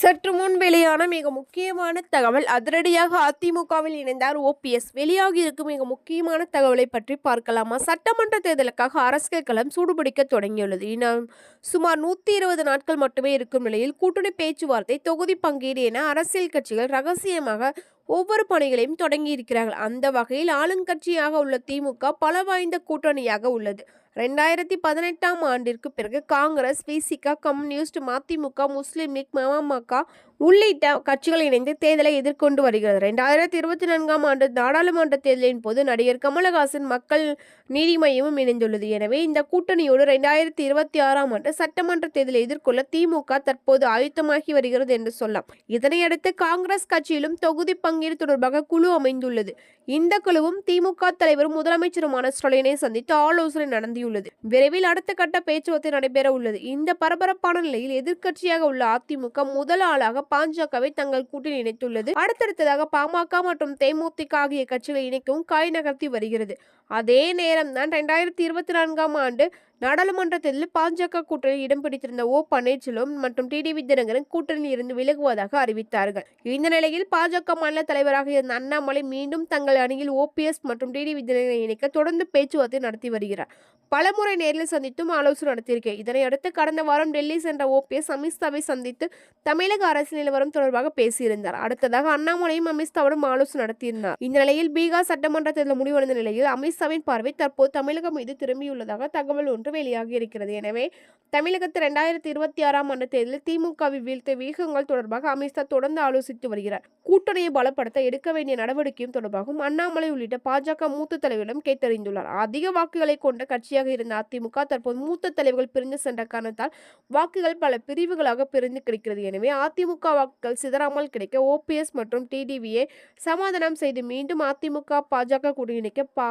சற்று முன் வெளியான மிக முக்கியமான தகவல் அதிரடியாக அதிமுகவில் இணைந்தார் ஓபிஎஸ் வெளியாகி இருக்கும் மிக முக்கியமான தகவலை பற்றி பார்க்கலாமா? சட்டமன்ற தேர்தலுக்காக அரசியல் களம் சூடுபிடிக்க தொடங்கியுள்ளது. இன்னும் சுமார் நூத்தி இருபது நாட்கள் மட்டுமே இருக்கும் நிலையில் கூட்டணி பேச்சுவார்த்தை தொகுதி பங்கீடு என அரசியல் கட்சிகள் ரகசியமாக ஒவ்வொரு பணிகளையும் தொடங்கி இருக்கிறார்கள் அந்த வகையில் ஆளுங்கட்சியாக உள்ள திமுக பல வாய்ந்த கூட்டணியாக உள்ளது. ரெண்டாயிரத்தி பதினெட்டாம் ஆண்டிற்கு பிறகு Congress Visika communist Madhimuka Muslim League Mamaka உள்ளிட்ட கட்சிகள் இணைந்து தேர்தலை எதிர்கொண்டு வருகிறது. ரெண்டாயிரத்தி இருபத்தி நான்காம் ஆண்டு நாடாளுமன்ற தேர்தலின் போது நடிகர் கமலஹாசன் மக்கள் நீதி மையமும் இணைந்துள்ளது. எனவே இந்த கூட்டணியோடு ரெண்டாயிரத்தி இருபத்தி ஆறாம் ஆண்டு சட்டமன்ற தேர்தலை எதிர்கொள்ள திமுக தற்போது ஆயுத்தமாகி வருகிறது என்று சொல்லலாம். இதனையடுத்து காங்கிரஸ் கட்சியிலும் தொகுதி பங்கீடு தொடர்பாக குழு அமைந்துள்ளது. இந்த குழுவும் திமுக தலைவரும் முதலமைச்சருமான ஸ்டாலினை சந்தித்து ஆலோசனை நடந்தியுள்ளது விரைவில் அடுத்த கட்ட பேச்சுவார்த்தை நடைபெற உள்ளது இந்த பரபரப்பான நிலையில் எதிர்க்கட்சியாக உள்ள அதிமுக முதல் ஆளாக பாஜகவை தங்கள் கூட்டில் இணைத்துள்ளது. அடுத்தடுத்ததாக பாமக மற்றும் தேமுதிக ஆகிய கட்சிகளை இணைக்கவும் காய் நகர்த்தி வருகிறது. அதே நேரம்தான் ரெண்டாயிரத்தி இருபத்தி நான்காம் ஆண்டு நாடாளுமன்றத்தில் பாஜக கூட்டணியில் இடம் பிடித்திருந்த ஓ பன்னீர்செல்வம் மற்றும் டிடிவி தினகரன் கூட்டணியில் இருந்து விலகுவதாக அறிவித்தார்கள். இந்த நிலையில் பாஜக மாநில தலைவராக இருந்த அண்ணாமலை மீண்டும் தங்கள் அணியில் ஓபிஎஸ் மற்றும் டிடிவி தினகரனை இணைக்க தொடர்ந்து பேச்சுவார்த்தை நடத்தி வருகிறார். பலமுறை நேரில் சந்தித்தும் ஆலோசனை நடத்தியிருக்கேன் இதனை அடுத்து கடந்த வாரம் டெல்லி சென்ற ஓபிஎஸ் அமித்ஷாவை சந்தித்து தமிழக அரசியல் நிலவரம் தொடர்பாக பேசியிருந்தார். அடுத்ததாக அண்ணாமலையும் அமித்ஷாவுடன் ஆலோசனை நடத்தியிருந்தார். இந்த நிலையில் பீகார் சட்டமன்ற தேர்தல் முடிவடைந்த நிலையில் அமித்ஷாவின் பார்வை தற்போது தமிழகம் மீது திரும்பியுள்ளதாக தகவல் ஒன்று வெளியாகி இருக்கிறது. எனவே தமிழகத்தில் ரெண்டாயிரத்தி இருபத்தி ஆறாம் ஆண்டு தேர்தலில் திமுகவை வீழ்த்த வியூகங்கள் தொடர்பாக அமித்ஷா தொடர்ந்து ஆலோசித்து வருகிறார். கூட்டணியை பலப்படுத்த எடுக்க வேண்டிய நடவடிக்கையும் தொடர்பாகவும் அண்ணாமலை உள்ளிட்ட பாஜக மூத்த தலைவரிடம் கேட்டறிந்துள்ளார். அதிக வாக்குகளை கொண்ட கட்சியாக இருந்த அதிமுக தற்போது மூத்த தலைவர்கள் பிரிந்து சென்ற காரணத்தால் வாக்குகள் பல பிரிவுகளாக பிரிந்து கிடைக்கிறது. எனவே அதிமுக வாக்குகள் சிதறாமல் கிடைக்க ஓபிஎஸ் மற்றும் டிடிவியை சமாதானம் செய்து மீண்டும் அதிமுக பாஜக கூட்டணி பா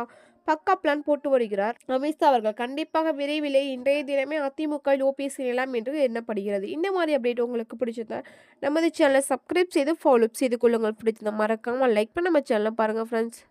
பக்கா பிளான் போட்டு வருகிறார். அமித்ஷா அவர்கள் கண்டிப்பாக விரைவிலே இன்றைய தினமே அதிமுக ஓபிஎஸ் இணையலாம் என்று எண்ணப்படுகிறது. இந்த மாதிரி அப்டேட் உங்களுக்கு பிடிச்சிருந்தா நமது சேனலை சப்ஸ்கிரைப் செய்து ஃபாலோ செய்து கொள்ளுங்கள். பிடிச்சிருந்தா மறக்காமல் லைக் பண்ண நம்ம சேனலை பாருங்கள் ஃப்ரெண்ட்ஸ்